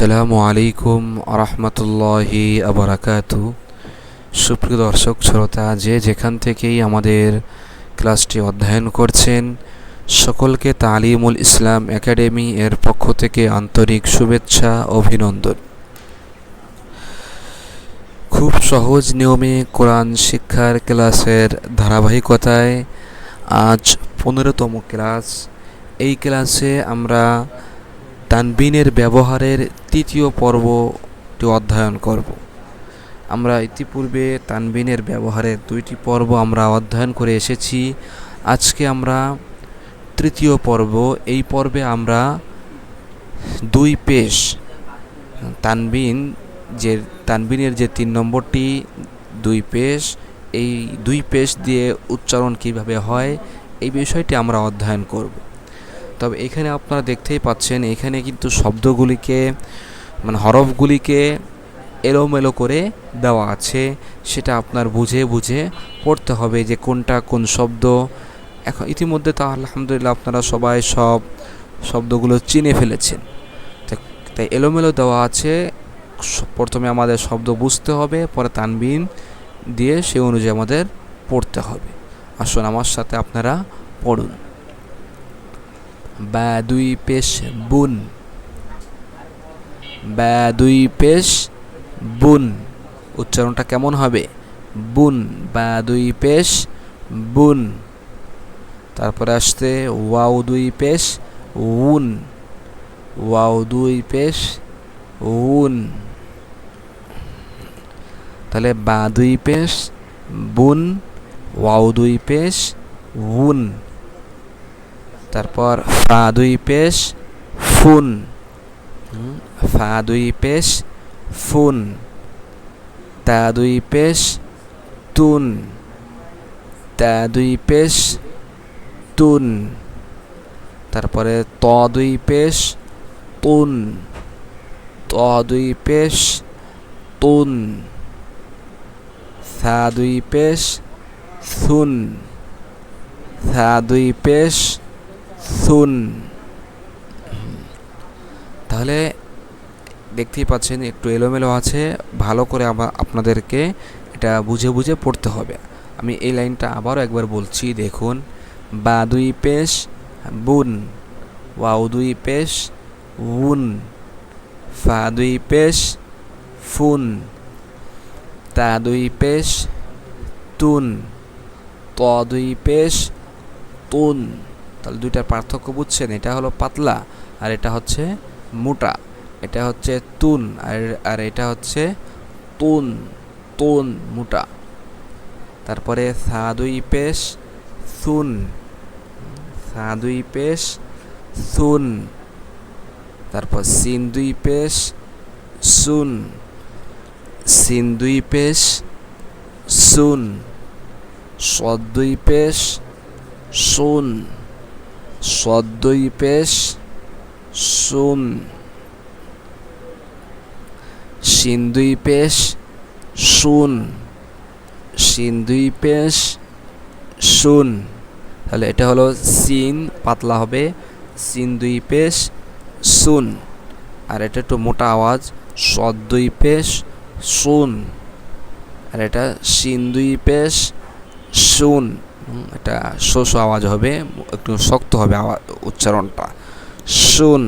আসসালামু আলাইকুম আরহামতুল্লাহি আবরাকাতু সুপ্রিয় দর্শক, শ্রোতা, যে যেখান থেকেই আমাদের ক্লাসটি অধ্যয়ন করছেন, সকলকে তালিমুল ইসলাম একাডেমি এর পক্ষ থেকে আন্তরিক শুভেচ্ছা, অভিনন্দন। খুব সহজ নিয়মে কোরআন শিক্ষার ক্লাসের ধারাবাহিকতায় আজ পনেরোতম ক্লাস। এই ক্লাসে আমরা তানবিনের ব্যবহারের তৃতীয় পর্বটি অধ্যয়ন করব। আমরা ইতিপূর্বে তানবিনের ব্যবহারের দুইটি পর্ব আমরা অধ্যয়ন করে এসেছি। আজকে আমরা তৃতীয় পর্ব, এই পর্বে আমরা দুই পেশ, তানবিন যে, তানবিনের যে তিন নম্বরটি, দুই পেশ, এই দুই পেশ দিয়ে উচ্চারণ কীভাবে হয়, এই বিষয়টি আমরা অধ্যয়ন করব। তবে এখানে আপনারা দেখতেই পাচ্ছেন, এখানে কিন্তু শব্দগুলিকে মানে হরফগুলিকে এলোমেলো করে দেওয়া আছে। সেটা আপনার বুঝে বুঝে পড়তে হবে যে কোনটা কোন শব্দ। এখন ইতিমধ্যে তা আলহামদুলিল্লাহ আপনারা সবাই সব শব্দগুলো চিনে ফেলেছেন। তাই এলোমেলো দেওয়া আছে। প্রথমে আমাদের শব্দ বুঝতে হবে, পরে তানবিন দিয়ে সে অনুযায়ী আমাদের পড়তে হবে। আসুন আমার সাথে আপনারা পড়ুন। বা দুই পেশ বুন। বা দুই পেশ বুন। উচ্চারণটা কেমন হবে? বুন। বা দুই পেশ বুন। তারপরে আসতে ওয়াও দুই পেশ উন। ওয়াও দুই পেশ উন। তাহলে বা দুই পেশ বুন, ওয়াও দুই পেশ উন। তারপর ফা দুই পেশ, ফুন। ফা দুই পেশ, ফুন। তা দুই পেশ, তুন। তা দুই পেশ, তুন। তারপরে ত দুই পেশ, তুন। ত দুই পেশ, তুন। থা দুই পেশ সুন থা দুই পেশ সুন। তাহলে দেখতেই পাচ্ছেন, একটু এলোমেলো আছে, ভালো করে আবার আপনাদেরকে এটা বুঝে বুঝে পড়তে হবে। আমি এই লাইনটা আবারও একবার বলছি, দেখুন। বা দুই পেশ, বুন। ওয়াও দুই পেশ, উন। ফা দুই পেশ, ফুন। তা দুই পেশ, তুন। ত দুই পেশ, তুন। তাহলে দুইটার পার্থক্য বুঝছেন, এটা হলো পাতলা আর এটা হচ্ছে মোটা। এটা হচ্ছে তুন আর আর এটা হচ্ছে তুন তুন মোটা। তারপরে সা দুই পেশ, সুন। সা দুই পেশ, সুন। তারপর সিন দুই পেশ, সুন। সিন দুই পেশ, সুন। সদ দুই পেশ, সুন। সদ্যই পেশ সুন। সিন্দুই পেশ সুন। সিন্দুই পেশ সুন। তাহলে এটা হলো সিন, পাতলা হবে। সিন্দুই পেশ সুন। আর এটা একটু মোটা আওয়াজ। সদ্যই পেশ সুন। আর এটা সিন্দুই পেশ সুন। এটা শোষ আওয়াজ হবে, একটু শক্ত হবে আওয়াজ উচ্চারণটা। শুন।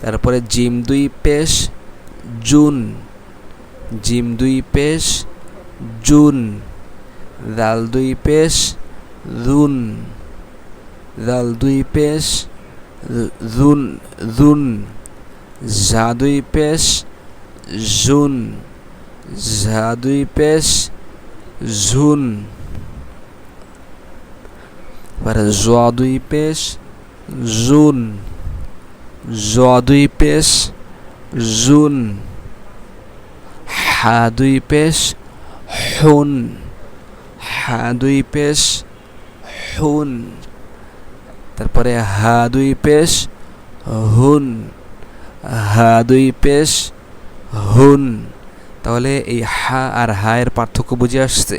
তারপরে জিম দুই পেশ, জুন। জিম দুই পেশ, জুন। দাল দুই পেশ, রুন। দাল দুই পেশ জুন জুন ঝা দুই পেশ জুন ঝা দুই পেশ, ঝুন। এবারে জ দুই পেশ জুন জ দুই পেশ জুন হা দুই পেশ হুন হা দুই পেশ হুন তারপরে হা দুই পেশ হুন হা দুই পেশ হুন তাহলে এই হা আর হা এর পার্থক্য বুঝে আসছে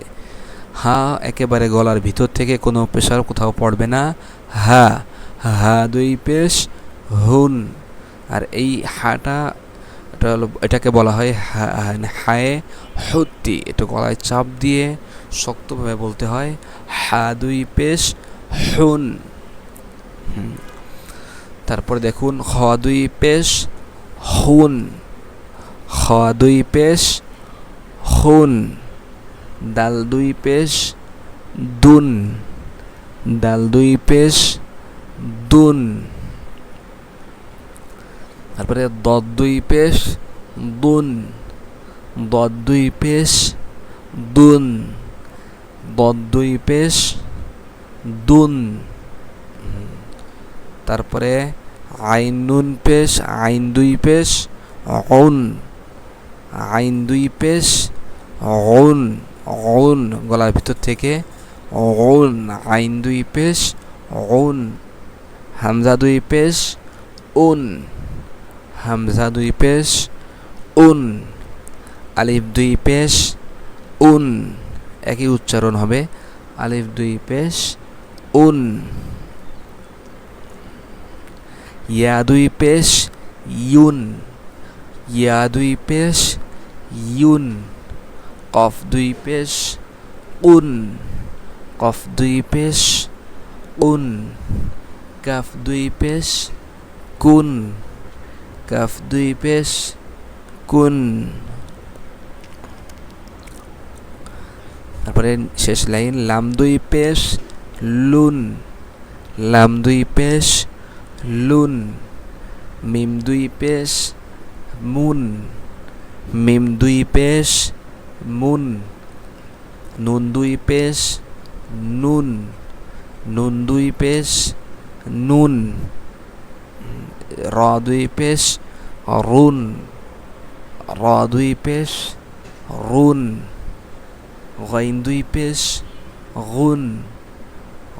হা একেবারে গলার ভিতর থেকে কোনো প্রেশার কোথাও পড়বে না। হা হা দুই পেশ, হুন। আর এই হাটা, এটা এটাকে বলা হয় হায়ে হত্যি এটা গলায় চাপ দিয়ে শক্তভাবে বলতে হয় হা দুই পেশ, হুন। তারপরে দেখুন, খ, দুই পেশ, হুন। খ, দুই পেশ, হুন। ডাল দুই পেশ, দুন। ডাল দুই পেশ, দুন। তারপরে দদ দুই পেশ, দুন। দদ দুই পেশ, দুন। দদ দুই পেশ, দুন। তারপরে আইন নুন পেশ, আইন দুই পেশ অন আইন দুই পেশ অন অন গলার ভিতর থেকে অন আইন দুই পেশ অন হামজা দুই পেশ, উন, হামজা দুই পেশ, উন, আলিফ দুই পেশ, উন, একই উচ্চারণ হবে, আলিফ দুই পেশ, উন, ইয়া দুই পেশ, ইউন, ইয়া দুই পেশ, ইউন। কফ দুই পেশ, উন। কফ দুই পেশ, উন। কাফ দুই পেশ, কুন। কাফ দুই পেশ, কুন। তারপরে শেষ লাইন, লাম দুই পেশ, লুন। লাম দুই পেশ, লুন। মিম দুই পেশ, মুন। মিম দুই পেশ মুন নুন দুই পেশ নুন নুন দুই পেশ নুন র দুই পেশ রুন র দুই পেশ রুন গাইন দুই পেশ গুন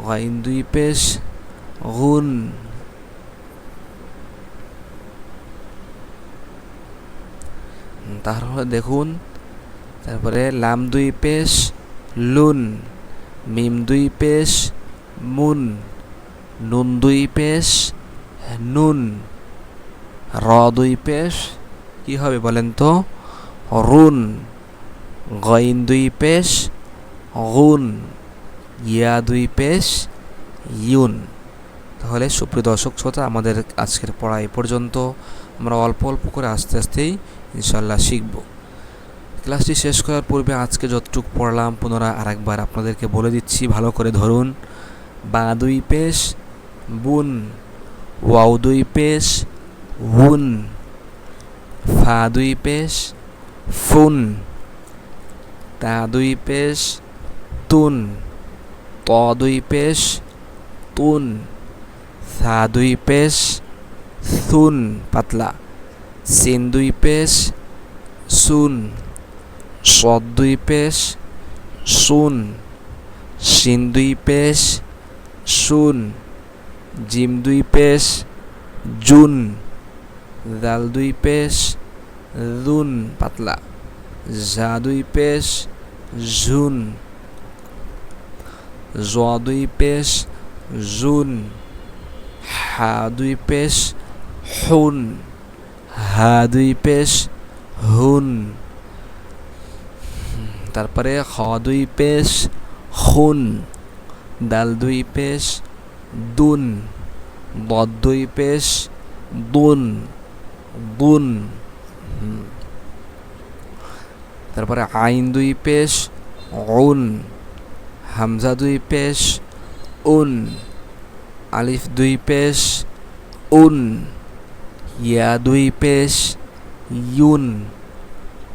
গাইন দুই পেশ গুন তাহলে দেখুন তারপরে লাম দুই পেশ, লুন, মিম দুই পেশ, মুন, নুন দুই পেশ, নুন, র দুই পেশ, কি হবে বলেন তো? রুন, গইন দুই পেশ, গুন, ইয়া দুই পেশ, ইউন। তাহলে সুপ্রিয় দর্শক শ্রোতা, আমাদের আজকের পড়া এ পর্যন্ত। আমরা অল্প অল্প করে আস্তে আস্তেই ইনশাল্লাহ শিখব। ক্লাসটি শেষ করার পূর্বে আজকে যতটুকু পড়লাম, পুনরায় আরেকবার আপনাদেরকে বলে দিচ্ছি, ভালো করে ধরুন। বা দুই পেশ, বুন। ওয়াও দুই পেশ, হুন। ফা দুই পেশ, ফুন। তা দুই পেশ, তুন। ত দুই পেশ, তুন। সা দুই পেশ, সুন। পাতলা। সিন দুই পেশ, সুন। দুই পেশ সুন। সিন দুই পেশ সুন। জিম দুই পেশ জুন। দাল দুই পেশ জুন পাতলা। ঝা দুই পেশ ঝুন। জ দুই পেশ জুন। হা দুই পেশ হুন। হা দুই পেশ হুন। তারপরে খ দুই পেশ হুন ডাল দুই পেশ, দুন, বদ দুই পেশ, দুন দুন তারপরে আইন দুই পেশ, উন, হামজা দুই পেশ, উন, আলিফ দুই পেশ, উন, ইয়া দুই পেশ, ইউন,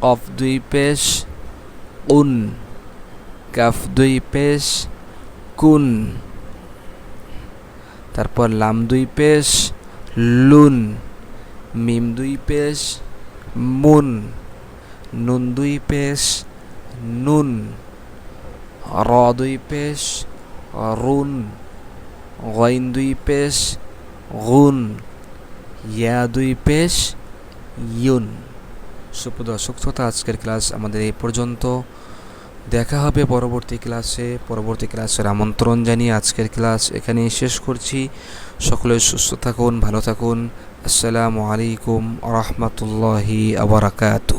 কফ দুই পেশ উন কাফ দুই পেশ কুন তারপর লাম দুই পেশ লুন মিম দুই পেশ মুন নুন দুই পেশ নুন র দুই পেশ রুন গইন দুই পেশ গুন ইয়া দুই পেশ ইউন সুপ্রদর্শক শ্রোতা, আজকের ক্লাস আমাদের এই পর্যন্ত। দেখা হবে পরবর্তী ক্লাসে। পরবর্তী ক্লাসের আমন্ত্রণ জানিয়ে আজকের ক্লাস এখানেই শেষ করছি। সকলে সুস্থ থাকুন, ভালো থাকুন। আসসালামু আলাইকুম রহমতুল্লাহি আবরাকাতু